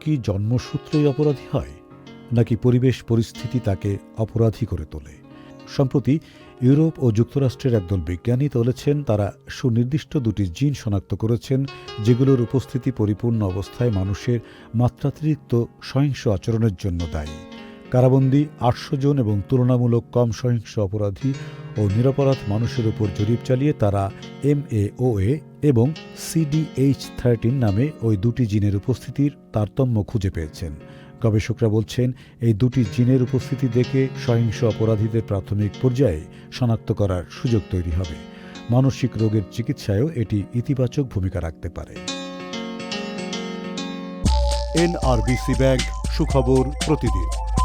কি জন্মসূত্রেই অপরাধী হয়, নাকি পরিবেশ পরিস্থিতি তাকে অপরাধী করে তোলে? সম্প্রতি ইউরোপ ও যুক্তরাষ্ট্রের একদল বিজ্ঞানী বলেছেন, তারা সুনির্দিষ্ট দুটি জিন শনাক্ত করেছেন, যেগুলোর উপস্থিতি পরিপূর্ণ অবস্থায় মানুষের মাত্রাতিরিক্ত সহিংস আচরণের জন্য দায়ী। কারাবন্দী আটশো জন এবং তুলনামূলক কম সহিংস অপরাধী ও নিরপরাধ মানুষের উপর জরিপ চালিয়ে তারা এমএওএ এবং সিডিএইচ থার্টিন নামে ওই দুটি জিনের উপস্থিতির তারতম্য খুঁজে পেয়েছেন। গবেষকরা বলছেন, এই দুটি জিনের উপস্থিতি দেখে সহিংস অপরাধীদের প্রাথমিক পর্যায়ে শনাক্ত করার সুযোগ তৈরি হবে। মানসিক রোগের চিকিৎসায়ও এটি ইতিবাচক ভূমিকা রাখতে পারে। এনআরবিসি ব্যাংক সুখবর প্রতিদিন।